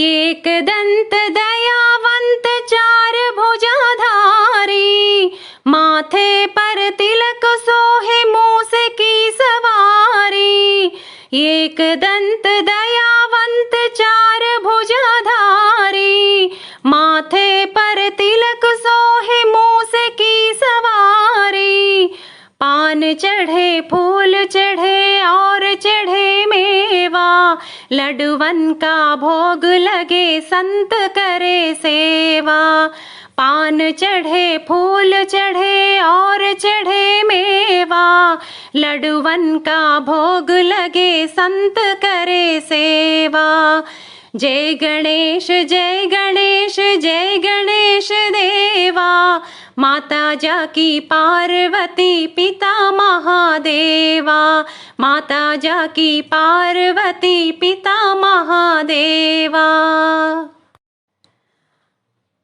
एक दंत दयावंत चार भुजाधारी, माथे पर तिलक सोहे मूस की सवारी। एक दंत दयावंत चार भुजाधारी, माथे पर तिलक सोहे मूस की सवारी। पान चढ़े, फूल चढ़े और चढ़े मेवा लडुवन का भोग संत करे सेवा। पान चढ़े, फूल चढ़े और चढ़े मेवा। लडुवन का भोग लगे, संत करे सेवा। जय गणेश जय गणेश जय गणेश देवा। माता जाकी पार्वती पिता महादेवा। माता जाकी पार्वती पिता महादेवा।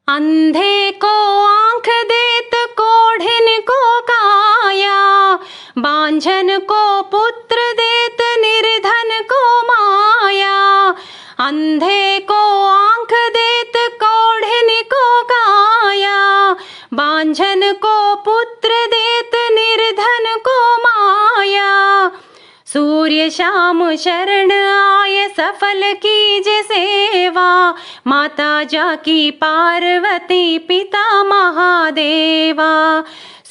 अंधे को आँख देत कोढ़िन को काया। बांझन को पुत्र देत निर्धन को अंधे को आँख देत कोढ़िन को काया बांझन को पुत्र देत निर्धन को माया। सूर्य शाम शरण आय सफल कीज सेवा, माता जाकी पार्वती पिता महादेवा।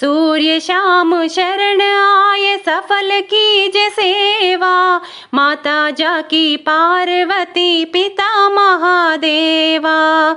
सूर्य श्याम शरण आए सफल की सेवा। माता जा की पार्वती पिता महादेवा।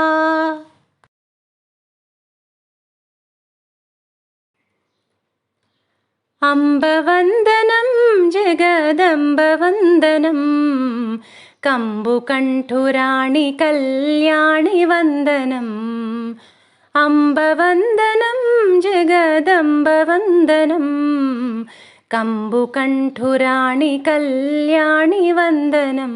അംബവന്ദനം ജഗദംബവന്ദനം കമ്പുകണ്ഠുരാണി കല്യാണി വന്ദനം. അംബവന്ദനം ജഗദംബവന്ദനം കമ്പുകണ്ഠുരാണി കല്യാണി വന്ദനം.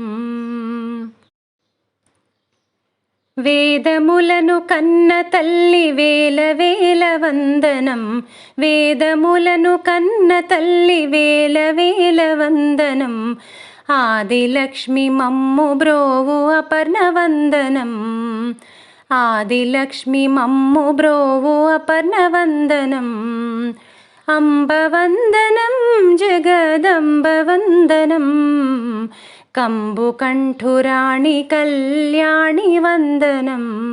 వేదములను కన్న తల్లి వేల వేల వందనం వేదములను కన్న తల్లి వేల వేల వందనం ఆదిలక్ష్మి మమ్ము బ్రోవు అపర్ణ వందనం ఆదిలక్ష్మి మమ్ము బ్రోవు అపర్ణ వందనం అంబవందనం జగదంబవందనం కంబుకంఠురాణి కళ్యాణి వందనం.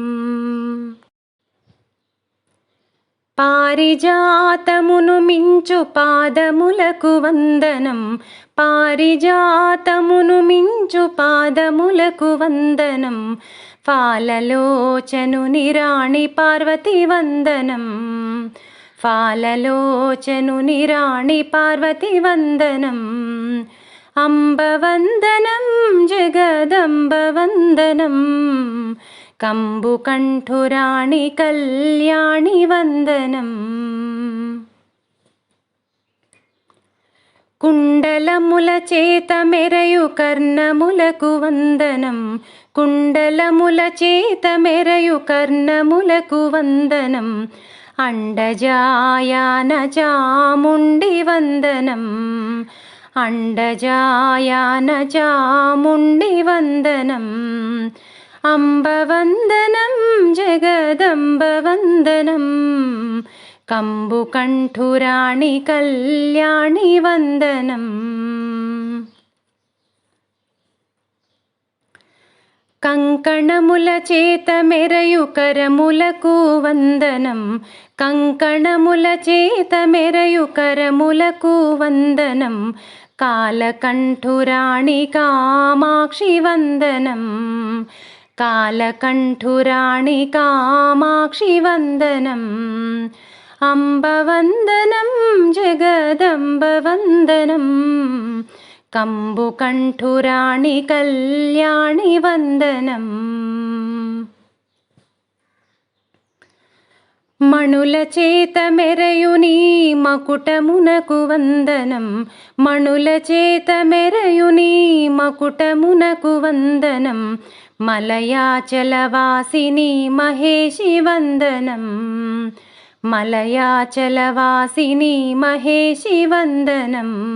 పారిజాతమును మించు పాదములకు వందనం. పారిజాతమును మించు పాదములకు వందనం. ఫాలలోచను నిరాణి పార్వతి వందనం. ఫాలలోచను నిరాణి పార్వతి వందనం. അംബവന്ദനം ജഗദംബവന്ദനം കമ്പുകണ്ഠുരാണി കല്യാണി വന്ദനം. കുണ്ടലമുല ചേതമെരയു കർണമുലകു വന്ദനം കുണ്ടലമുല ചേതമെരയു കർണമുലകു വന്ദനം അണ്ടജായ നാമുണ്ടി വന്ദനം അണ്ടജായാനചാമുണ്ടി വന്ദനം അംബവന്ദനം ജഗദംബവന്ദനം കമ്പുകണ്ഠുരാണി കല്യാണി വന്ദനം. കങ്കണമുല ചേതമെരയുകരമുലകു വന്ദനം കങ്കണമുല ചേതമെരയുകരമുലകു വന്ദനം कालकण्ठुराणि कामाक्षि कामाक्षिवन्दनं कालकण्ठुराणि कामाक्षि वन्दनम् अम्बवन्दनं जगदम्बवन्दनम् कम्बुकण्ठुराणि कल्याणि वन्दनम् మణుల చేత మెరయుని మకుటమునకు వందనం మణుల చేత మెరయుని మకుటమునకు వందనం మలయాచలవాసిని మహేషి వందనం మలయాచలవాసిని మహేషి వందనం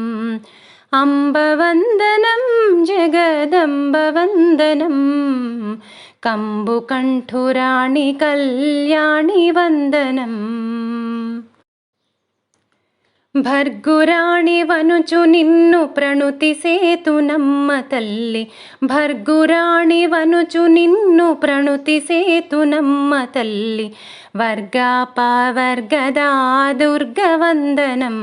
అంబవందనం జగదంబవందనం కంబుకంఠురాణి కళ్యాణి వందనం భర్గురాణి వనుచు నిన్ను ప్రణుతి సేతు నమ్మ తల్లి భర్గురాణి వనుచు నిన్ను ప్రణుతి సేతు నమ్మ తల్లి వర్గాపవర్గదా దుర్గవందనం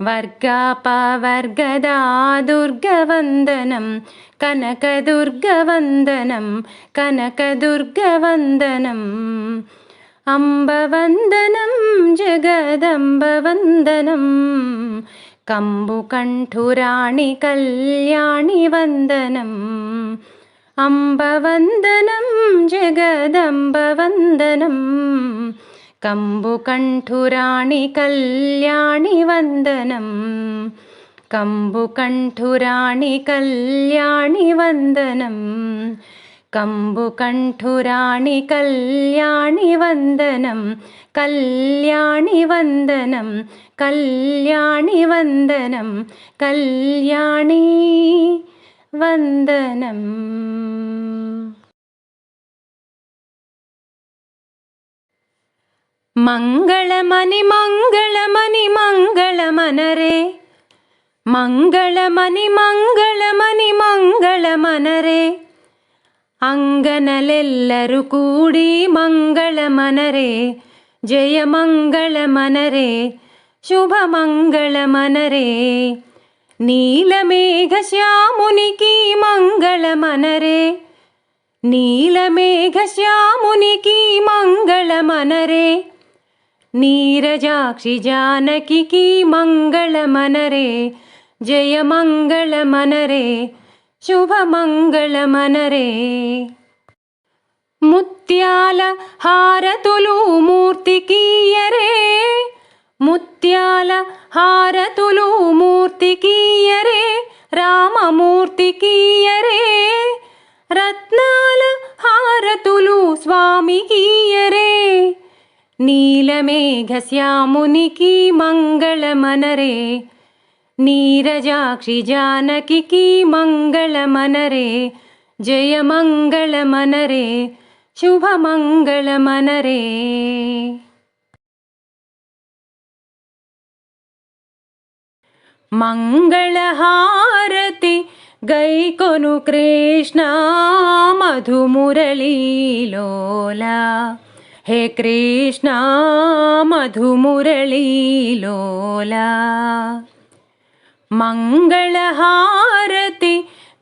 വർഗാപാവർഗദാദുർഗവന്ദനം കനകദുർഗവന്ദനം കനകദുർഗവന്ദനം. അംബവന്ദനം ജഗദംബവന്ദനം കമ്പുകണ്ഠുരാണി കല്യാണി വന്ദനം. അംബവന്ദനം ജഗദംബവന്ദനം കമ്പുകണ്ഠുരാണി കല്യാണി വന്ദനം. കമ്പുകണ്ഠുരാണി കല്യാണി വന്ദനം. കമ്പുകണ്ഠുരാണി കല്യാണി വന്ദനം. കല്യാണി വന്ദനം. കല്യാണി വന്ദനം. കല്യാണി വന്ദനം. मङ्गलमनि मङ्गलमनि मङ्गलमनरे मङ्गलमनि मङ्गलमनि मङ्गलमनरे अङ्गनलेल्लरु कूडि मङ्गलमनरे जयमङ्गलमनरे शुभमङ्गलमनरे नीलमेघश्यामुनिकी मङ्गलमनरे नीलमेघश्यामुनिकी मङ्गलमनरे నీరజాక్షి జానకి మంగళమనరే జయ మంగళమనరే శుభమంగళమనరే ముత్యాల హారతులు మూర్తికీయరే ముత్యాల హారతులు మూర్తికీయరే రామమూర్తికీయరే రత్నాల హారతులు స్వామికి नीलमेघस्यामुनिकी मङ्गलमनरे नीरजाक्षिजानकिकी मङ्गलमनरे जयमङ्गलमनरे शुभमङ्गलमनरे मङ्गलहारति गैकोनु कृष्णा मधुमुरलीलोला। హే కృష్ణ మధుమురళీలోలా మంగళహారతి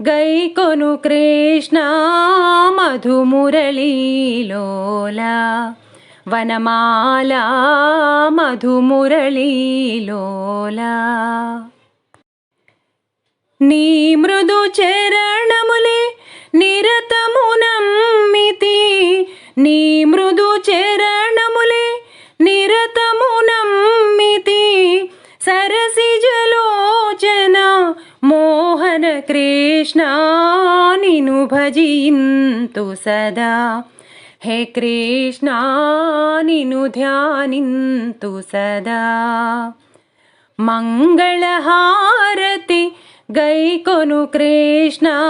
గైకొను కృష్ణ మధుమురళీలోలా వనమాలా మధుమురళీలోలా నీ మృదు చరణములే भजिन्तु सदा। हे कृष्णानिनु सदा। मङ्गलहारति गैकोनु नु कृष्णा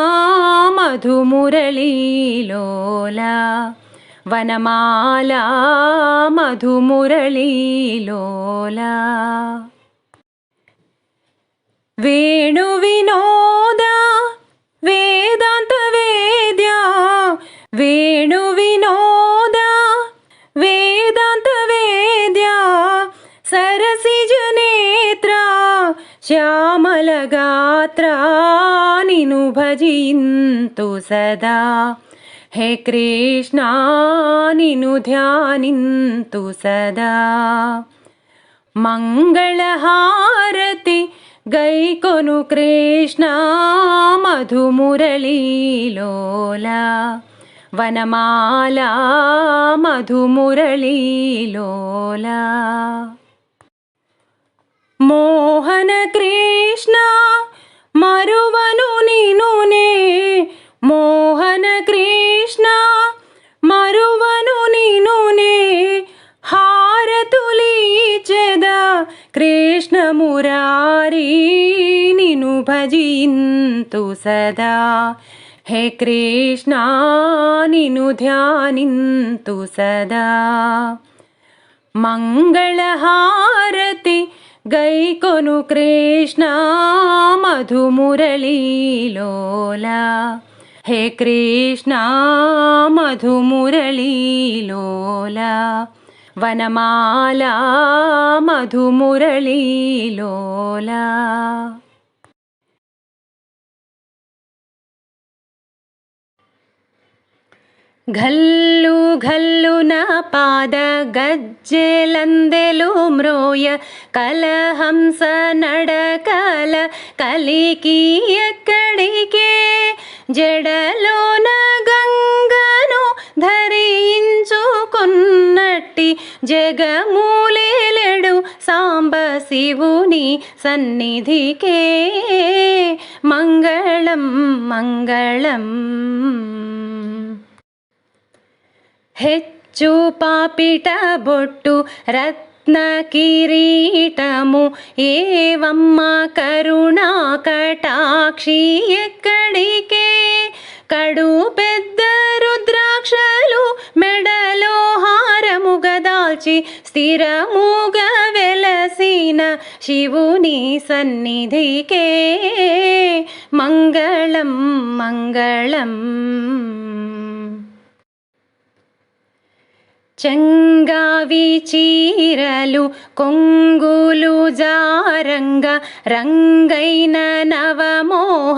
वनमाला मधुमुरलीलोला वेणुविनोद वेदान्त विद्या वेणुविनोदा वेदान्तवेद्या सरसिजनेत्रा जनेत्रा श्यामलगात्रानि नु भजन्तु सदा। हे कृष्णानिनुध्यानिन्तु सदा। मङ्गलहारति భజింతు సదా హే కృష్ణ నిను ధ్యానింతు సదా మంగళహారతి గైకొను కృష్ణ మధుమురళీలోల వనమాల మధుమురళీలోల మోహన కృష్ణ మరువను నినునే మోహన కృష్ణ कृष्णमुरारी निनु भजयिन्तु सदा। हे कृष्णानिनु ध्यानिन्तु सदा। मङ्गलहारति गैकोनु कृष्णा मधुमुरळी हे कृष्णा मधुमुरळी വനമാല മധുമുരളീലോല. ಘಲ್ಲು ಘಲ್ಲುನ ಪಾದ ಗಜ್ಜೆಲಂದೆಲು ಮ್ರೋಯ ಕಲಹಂಸ ನಡಕಲ ಕಲಿಕಿಯ ಕಡಿಕೆ జడలోన గంగను ధరించుకున్నట్టి జగమూలేలెడు సాంబ శివుని సన్నిధికే. మంగళం మంగళం. ಹೆಚ್ಚು పాపిట బొట్టు ರತ್ನ ಕಿರೀಟಮು ಏವಮ್ಮ ಕರುಣಾ ಕಟಾಕ್ಷಿ ಎಕ್ಕಡಿಕೆ కడు పెద్ద రుద్రాక్షలు మెడలో హారముగదాల్చి స్థిరముగ వెలసిన శివుని సన్నిధికే. మంగళం మంగళం. చంగావి చీరలు కొంగులు జారంగ రంగైన నవమోహనాంగి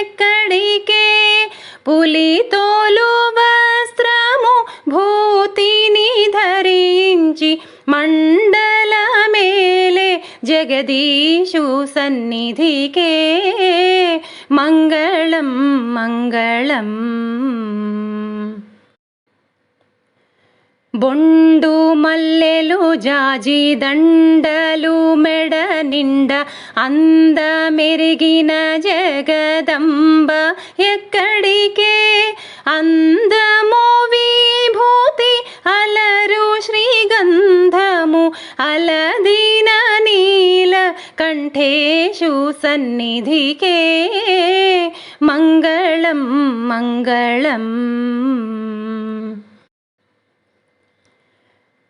ఎక్కడికే? పులితోలు వస్త్రము భూతిని ధరించి మండల మేలే జగదీశు సన్నిధికే. మంగళం మంగళం. బొండు మల్లెలు జాజి దండలు మెడ నిండ అంద మెరిగిన జగదంబ ఎక్కడికే? అందము విభూతి అలరు శ్రీగంధము అలదీన నీల కంఠేషు సన్నిధికే. మంగళం మంగళం.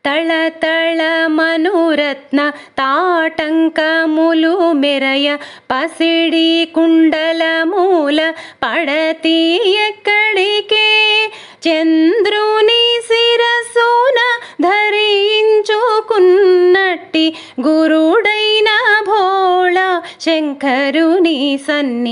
తళతళ మనురత్న తాటంకములు మెరయ పసిడి కుండల మూల పడతి ఎక్కడికే? చంద్రుని శిరసున ధరించుకున్నట్టి గురుడైన భోళ శంకరుని సన్న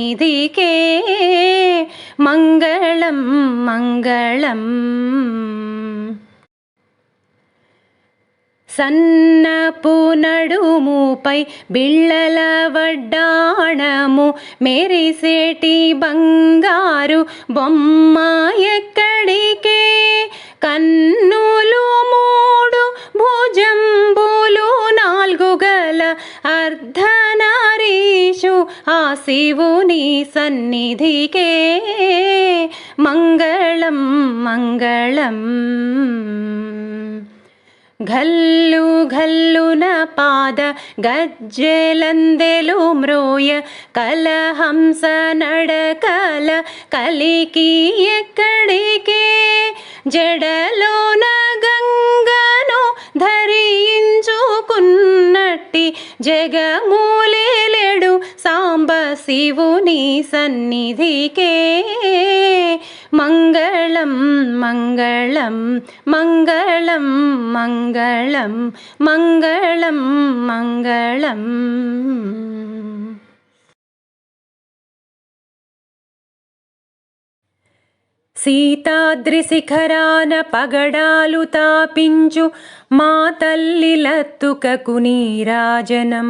సన్నపు నడుముపై బిళ్ళల వడ్డాణము. మెరిసేటి బంగారు బొమ్మ ఎక్కడికే? కన్నులు మూడు భుజంబులు నాలుగు గల అర్ధనారీషు. ఆ శివుని సన్నిధికే. మంగళం మంగళం. ಘಲ್ಲು ಘಲ್ಲುನ ಪಾದ ಗಜ್ಜೆಲಂದೆಲು ಮ್ರೋಯ ಕಲಹಂಸ ನಡಕಲ ಕಲಿಕಿ ಎಕ್ಕಡಿಕೆ జడలోన గంగను ధరించుకున్నట్టి జగమూలే జగమూలేలెడు సాంబ శివుని సన్నిధికే మంగళం మంగళం మంగళం మంగళం మంగళం మంగళం సీతాద్రిశిఖరాన పగడాలు తాపించు మా తల్లి లత్తుకకు నీరాజనం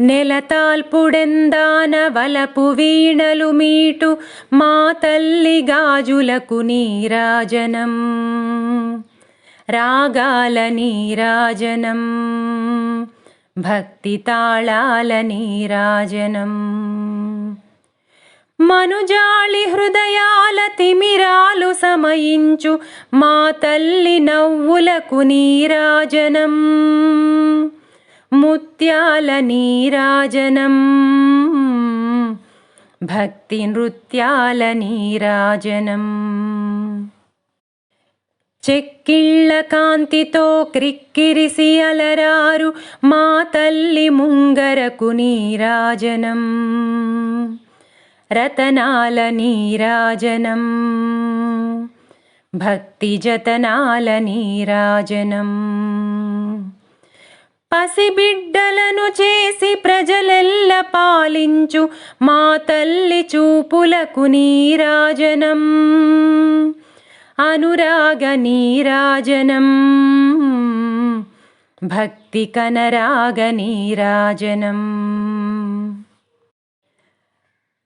నెలతాల్పుడెందాన వలపు వీణలు మీటు మా తల్లి గాజులకు నీరాజనం. రాగాల నీరాజనం. భక్తి తాళాల నీరాజనం. మనుజాళి హృదయాల తిమిరాలు సమయించు మా తల్లి నవ్వులకు నీరాజనం. ముత్యాల నీరాజనం. భక్తి నృత్యాల నీరాజనం. చెక్కిళ్ళ కాంతితో క్రిక్కిరిసి అలరారు మా తల్లి ముంగరకు నీరాజనం. రతనాల నీరాజనం. భక్తి జతనాల నీరాజనం. పసిబిడ్డలను చేసి ప్రజలెల్ల పాలించు మా తల్లి చూపులకు నీరాజనం. అనురాగ నీరాజనం. భక్తి కనరాగ నీరాజనం.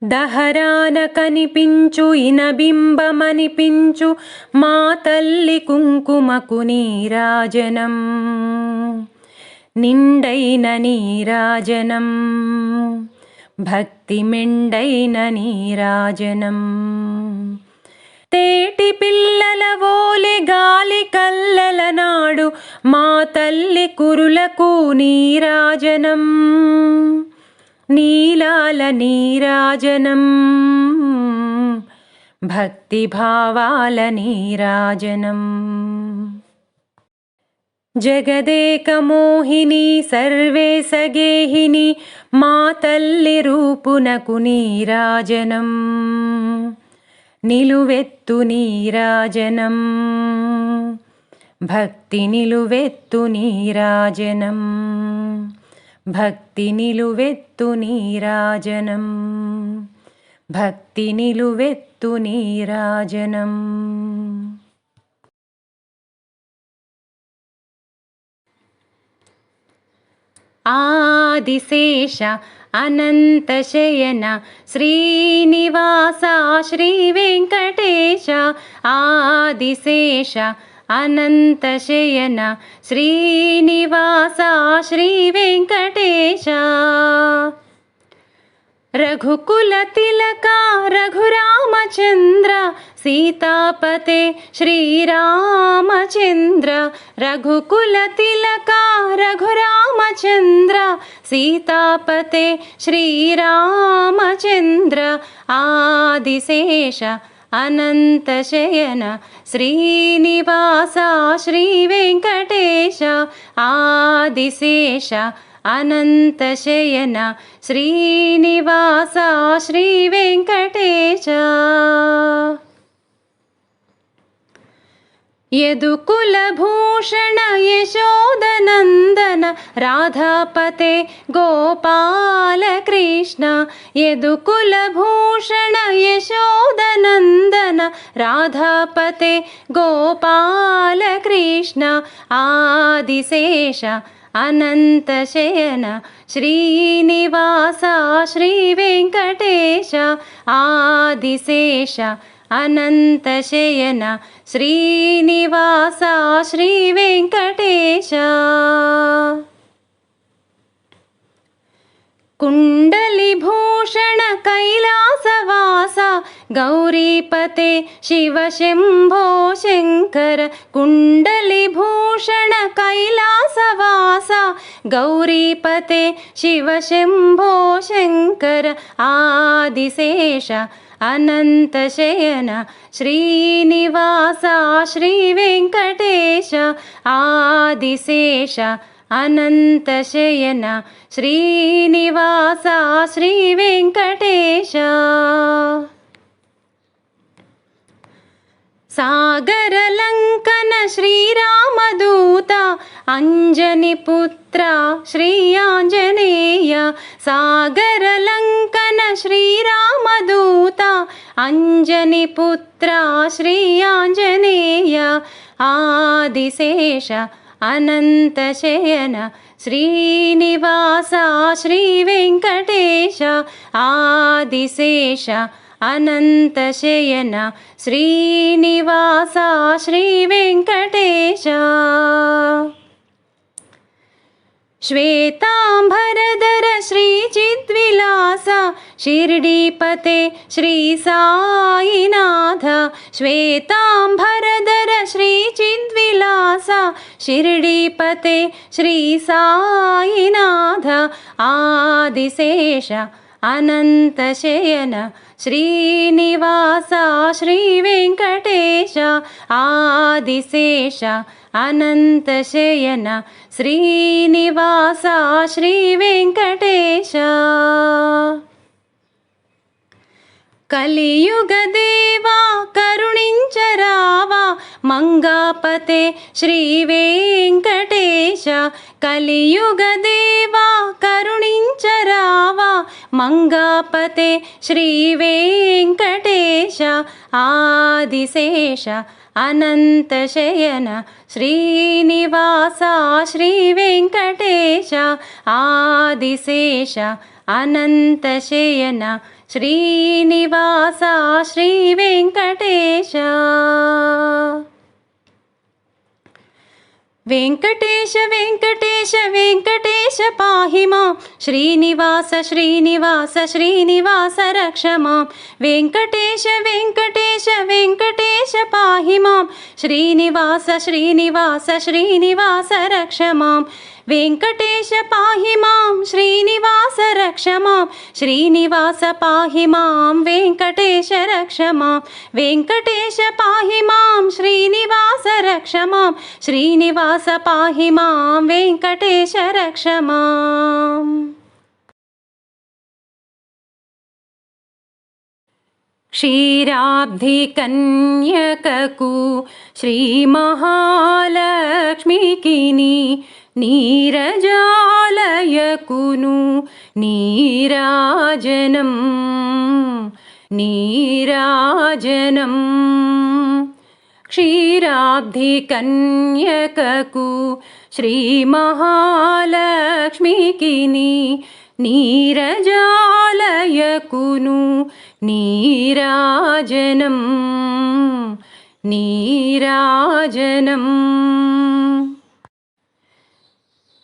దహరాన కనిపించు ఇనబింబమనిపించు మా తల్లి కుంకుమకు నీరాజనం. నిండైన నీరాజనం. భక్తి మెండైన నీరాజనం. తేటి పిల్లల ఓలి గాలి కల్లల నాడు మా తల్లి కురులకు నీరాజనం. నీలాల నీరాజనం. భక్తి భావాల నీరాజనం. జగదేకమోహిని సర్వేశగేహిని మా తల్లి రూపునకు నీరాజనం. నిలువెత్తు నీరాజనం. భక్తి నిలువెత్తు నీరాజనం. భక్తి నిలువెత్తు నీరాజనం. భక్తి నిలువెత్తు నీరాజనం. आदिशेष अनन्तशयन श्रीनिवास श्रीवेङ्कटेश आदिशेष अनन्तशयन श्रीनिवास श्रीवेङ्कटेश। रघुकुलतिलका रघुरामचन्द्र सीतापते श्रीरामचन्द्र रघुकुलतिलका रघुरामचन्द्र सीतापते श्रीरामचन्द्र आदिशेष अनन्तशयन श्रीनिवास श्रीवेङ्कटेश आदिशेष अनन्तशयन श्रीनिवास श्रीवेङ्कटेश। यदुकुलभूषण यशोदनन्दन राधापते गोपालकृष्ण। यदुकुलभूषण यशोदनन्दन राधापते गोपालकृष्ण। आदिशेष अनन्तशयन श्रीनिवास श्रीवेङ्कटेश आदिशेष अनन्तशयन श्रीनिवास श्रीवेङ्कटेश। कुण्डलिभूषण कैलासवास गौरीपते शिवशम्भो शङ्कर कुण्डलिभूषण कैलासवास गौरीपते शिवशम्भो शङ्कर आदिशेष अनन्तशयन श्रीनिवास श्रीवेङ्कटेश आदिशेष अनन्तशयन श्रीनिवासा श्रीवेङ्कटेश। सागरलङ्कन श्रीरामदूत अञ्जनिपुत्र श्री आञ्जनेय सागरलङ्कन श्रीरामदूत अञ्जनिपुत्र श्री आञ्जनेय आदिशेष अनन्तशयन श्रीनिवासा श्रीवेङ्कटेश आदिशेष अनन्तशयन श्रीनिवासा श्रीवेङ्कटेश। श्वेताम्बरधर श्रीचिद्विलास शिर्डीपते श्रीसायिनाथ श्वेताम्बरधर श्रीचिद्विलास शिर्डीपते श्रीसायिनाथ आदिशेष अनन्तशयन श्रीनिवासा श्रीवेङ्कटेश आदिशेष अनन्तशयन श्रीनिवासा श्रीवेङ्कटेश कलियुगदेवा करुणिञ्चरावा मङ्गापते श्रीवेङ्कटेश। कलियुगदेवा करुणिञ्चरावा मङ्गापते श्रीवेङ्कटेश। आदिशेष अनन्तशयन श्रीनिवास श्रीवेङ्कटेश। आदिशेष अनन्तशयन श्रीनिवासा श्रीवेङ्कटेश। वेङ्कटेश वेङ्कटेश वेङ्कटेश पाहि मां। श्रीनिवास श्रीनिवास श्रीनिवास रक्ष मां। वेङ्कटेश वेङ्कटेश वेङ्कटेश पाहि मां। श्रीनिवास श्रीनिवास श्रीनिवास रक्ष मां वेङ्कटेश पाहि मां श्रीनिवास रक्ष मां। श्रीनिवास पाहि मां वेङ्कटेश रक्ष मां। वेङ्कटेश पाहि मां श्रीनिवास रक्ष मां। श्रीनिवास पाहि मां वेङ्कटेश मा। क्षीराब्धिकन्यककु श्रीमहालक्ष्मीकिनी നീരജാലയകുനു നീരാജനം നീരാജനം. ക്ഷീരാബ്ധികന്യകു ശ്രീമഹാലക്ഷ്മിക്കിനി നീരജാലയകുനു നീരാജനം നീരാജനം.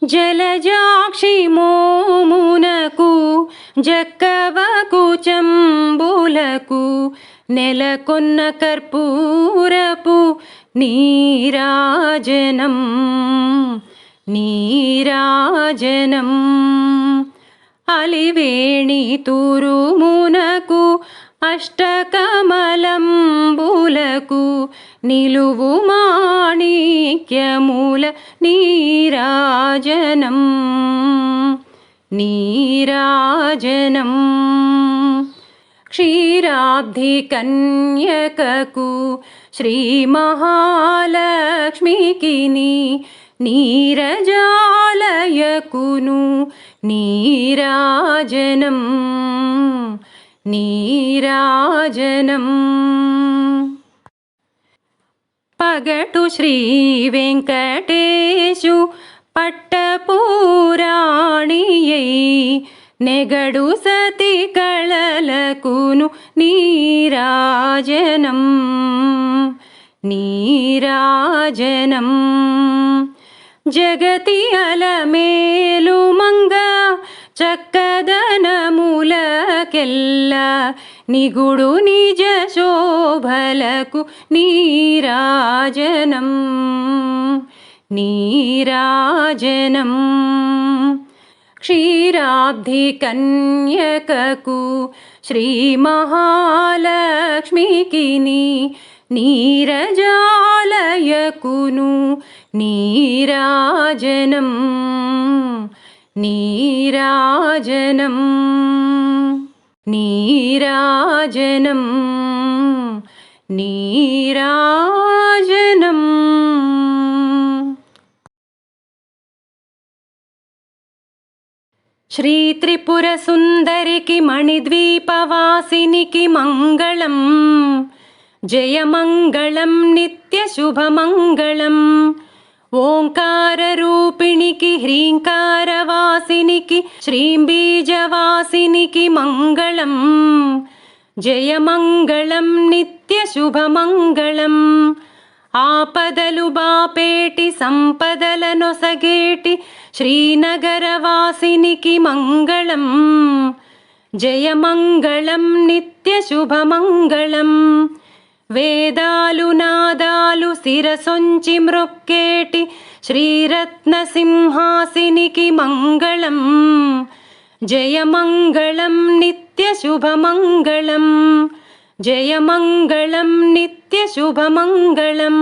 జలజాక్షి మోమునకు జక్కవకు చంబులకు నెలకొన్న కర్పూరపు నీరాజనం నీరాజనం అలివేణి తురుమునకు అష్టకమలంబులకు നിലുവുമാണിക്യമൂല നീരാജനം. നീരാജനം. ക്ഷീരാബ്ധികന്യകൂ ശ്രീമഹാലക്ഷ്മിക്കിനി നീരജാലയകുനു നീരാജനം. നീരാജനം. పగటు శ్రీ వెంకటేశు పట్టపూరాణియై నెగడు సతి కళలకును నీరాజనం నీరాజనం జగతి అలమేలు మంగ చక్కదనములకు లోకములకెల్ల నిగుడు నిజ శోభలకు నీరాజనం నీరాజనం క్షీరాబ్ధి కన్యకకు శ్రీ మహాలక్ష్మికిని నీరజాలయకును నీరాజనం. నీరాజనం. जनम् नीराजनम्। श्रीत्रिपुरसुन्दरिकि मणिद्वीपवासिनिकि मङ्गलम् जयमङ्गलम् नित्यशुभमङ्गलम्। ओङ्काररूपि ह्रीङ्कारवासिनिक श्रीबीजवासिनि मङ्गलम्। जयमङ्गलम् नित्यशुभमङ्गलम्। आपदलु बापेटि सम्पदल नोसगेटि मङ्गलम्। जय नित्यशुभमङ्गलम्। వేదాలు నాదాలు శిరసొంచి మృక్కేటి శ్రీరత్నసింహాసినికి మంగళం జయమంగళం నిత్యశుభమంగళం జయమంగళం నిత్యశుభమంగళం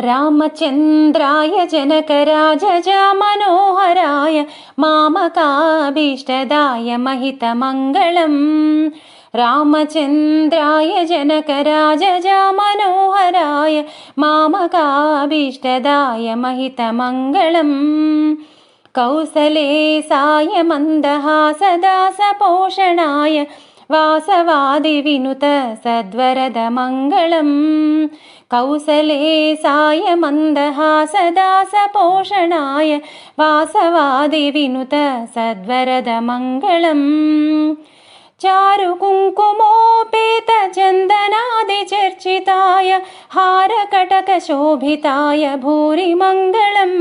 रामचन्द्राय जनकराजजा मनोहराय मामकाभीष्टदाय महितमङ्गलम्। रामचन्द्राय जनकराजजा मनोहराय मामकाभीष्टदाय महितमङ्गलम्। कौसले साय मन्दहासदासपोषणाय वासवादिविनुत सद्वरदमङ्गलम् कौसले साय मन्दहासदासपोषणाय वासवादिविनुत सद्वरदमङ्गलम् चारुकुङ्कुमोपेतचन्दनादिचर्चिताय हारकटकशोभिताय भूरिमङ्गलम्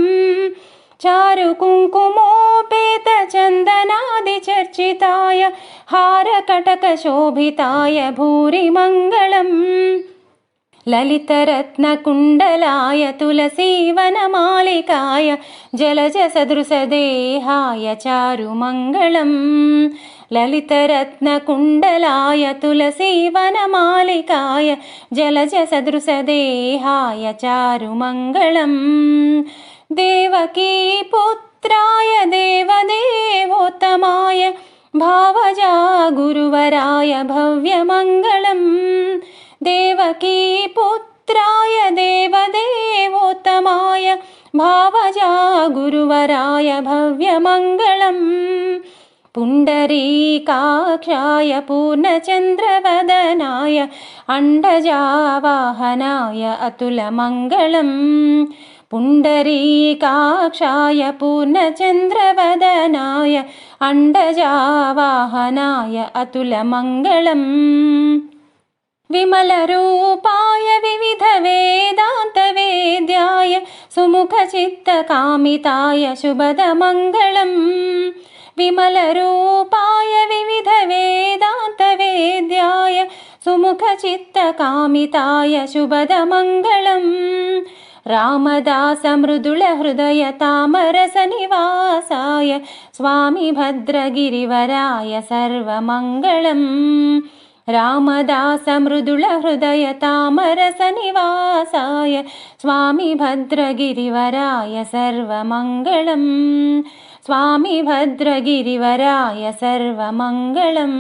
चारुकुङ्कुमोपेतचन्दनादिचर्चिताय हारकटकशोभिताय भूरिमङ्गलम् ललितरत्नकुण्डलाय तुलसीवनमालिकाय जलजसदृशदेहाय चारुमङ्गलम्। ललितरत्नकुण्डलाय तुलसीवनमालिकाय जलजसदृशदेहाय चारुमङ्गलम्। देवकी पुत्राय देवदेवोत्तमाय भावजा गुरुवराय भव्यमङ्गलम् देवकी पुत्राय देवदेवोत्तमाय भावजा गुरुवराय भव्यमङ्गलम्। पुण्डरीकाक्षाय पूर्णचन्द्रवदनाय अण्डजावाहनाय अतुलमङ्गलम्। पुण्डरीकाक्षाय पूर्णचन्द्रवदनाय अण्डजावाहनाय अतुलमङ्गलम् विमलरूपाय विविधवेदान्तवेद्याय सुमुखचित्तकामिताय शुभदमङ्गलम्। विमलरूपाय विविधवेदान्तवेद्याय सुमुखचित्तकामिताय शुभदमङ्गलम्। रामदासमृदुलहृदयतामरसनिवासाय स्वामि भद्रगिरिवराय सर्वमङ्गलम् रामदासमृदुलहृदयतामरसनिवासाय स्वामि भद्रगिरिवराय सर्वमङ्गलम्। स्वामि भद्रगिरिवराय सर्वमङ्गलम्